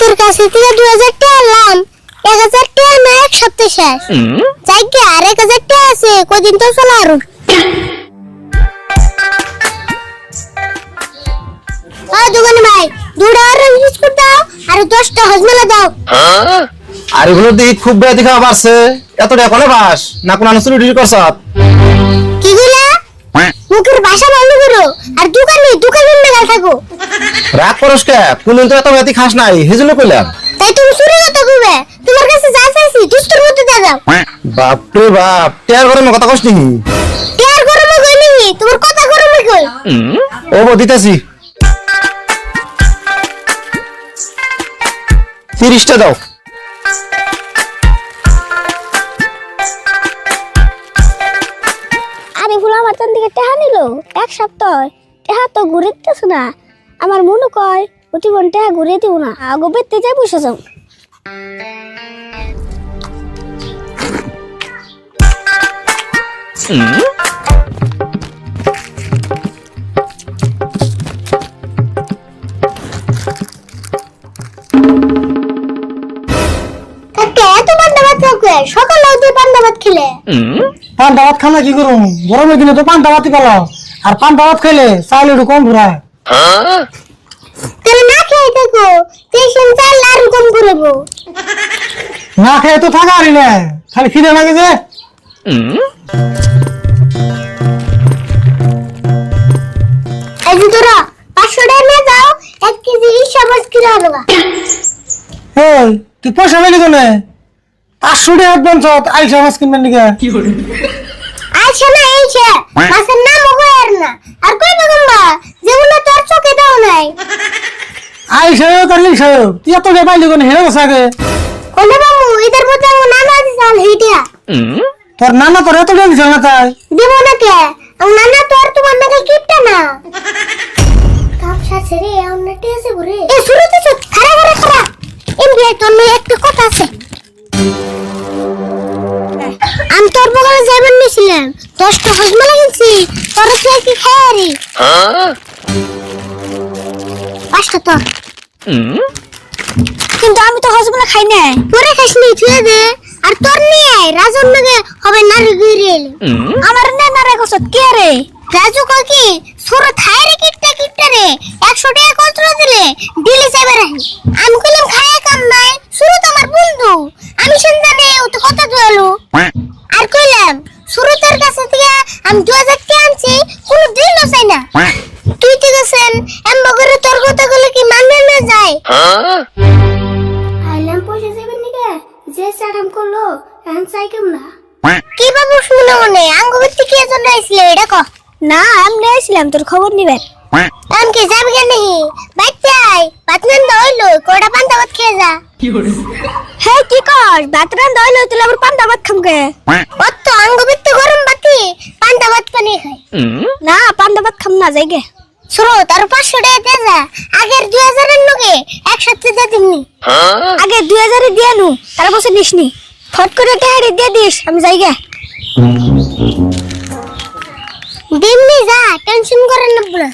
তোর কাছে থেকে দুই হাজার টাকা আনলাম এক হাজার টাকা না এক সপ্তাহ শেষ। যাই কি আর এক হাজার টাকা আছে কদিন তো চলো আরও। দোকানি ভাই দুটো আর বিস্কুট দাও আর দশটা হজমেলা দাও। আর এগুলো দেখি খুব বেয়া দেখা পারছে এত টাকা কোনে বাস? না কোন আনুষ্ঠানিক ডিউটি করছ? কি গুলা মুখের ভাষা বন্ধ করো। আর দোকানে দোকানের নাগাল থাকো। রাগ করস কে? কোনদিন তো এত বেয়াতি খাস নাই হেজন্য কইলাম। তাই তুমি চুরি কথা কইবে তোমার কাছে যা চাইছি দুষ্টর মধ্যে দিয়ে দাও। বাপরে বাপ টেয়ার গরমে কথা কস নি টিয়ার গরমে কই নি তোমার কথা গরমে কই? ও বো দিতেছি। তিরিশটা দাও। আরে ভুল আমার তান দিকে টেহা নিল। এক সপ্তাহ। টেহা তো ঘুরিতেছ না। আমার মনে কয় প্রতিবন টেহা ঘুরিয়ে দিব না আগো বেতে যাই বসে যাও। পান্তা ভাত সকালে তুই পান্তা ভাত খেলে। পান্তা ভাত খানা কি করুম? গরমের দিনে তো পান্তা ভাতই পালো আর পান্তা ভাত খাইলে চাইল একটু কম ঘুরায়। তাহলে না খেয়ে থাকো টেনশন চাল আর কম করব না খেয়ে তো থাকা আরি না। খালি খিদে লাগে যে। এই যে তোরা পাঁচশো টাকা নিয়ে যাও এক কেজি মাছ কিনে আনো গা। এই তুই পয়সা পেলি কোনে? পাঁচশো টাকা অ্যাডভান্স আইসা মাছ কিনবেন নাকি? আচ্ছা না এই সে মাছের নাম কই আর না। আর কই বেগম্বা যেগুলো তোর চোখে দাও নাই আইসা তার লিখা তুই এত টাকা পাইলি কোনে? হেরে বসে আগে। কোনে বাবু এদের মধ্যে আমার নানা দিছাল হিটিয়া তোর নানা তোর এত টাকা দিছে না তাই? দেবো না কে? আমার নানা তোর তোমার নাকি কিপটা না। কাপ সাথে রে অন্য টেসে ঘুরে এ শুরু তো খারা খারা খারা এমবি তোর মেয়ে একটা কথা আছে। আমি তোর বগলে যাইবেন নিছিলাম। দশটা হজমালা কিনছি তোর কি খায়ারি পাঁচটা তোর। কিন্তু আমি তো হজমালা খাই না তোরে খাস নি তুই দে। আর তোর নিয়ে রাজন নাগে হবে নারী গিরে আমার না নারে কসত কে রে? রাজু কয় কি সুর খায় রে কিটটা কিটটা রে। 100 টাকা কতরা দিলে দিলে যাবে রাহি আমি কইলাম খায় কাম নাই সুর তো আমার বন্ধু। আমি শুনজানে ও তো কথা দয়ালু আর কইলাম সুরতের কাছে থেকে আমি 2000 টাকা আনছি কোনো দিনও চাই না তুই ঠিক আছেন এমবা করে তোর কথা বলে কি মানে না যায় আইলাম পয়সা যাবেন নিকে যে সারাম করল এখন চাই কেমন না কি বাবু শুনে মনে আঙ্গুবর্তি কি এজন আইছিল এটা ক না আমি আইছিলাম তোর খবর নিবেন আমি কি যাবি কেন নাহি বাচ্চাই পাতনান দইলো কোড়া পান্তা ভাত খেয়ে যা হে কি কর বাতরান দইলো তুই আবার পান্তা ভাত খামকে অত আঙ্গুবর্তি গরম বাতি পান্তা ভাত পানি খাই না পান্তা ভাত খাম না যাইগে শুরু তার পাঁচশো টাকা আগের দুই হাজারের লোকে একসাথে দিয়ে দিমনি। আগে দুই হাজারে দিয়ে নু তার বছর নিসনি ফট করে টাহারি দিয়ে দিস আমি যাই গে। দিমনি যা টেনশন করেন না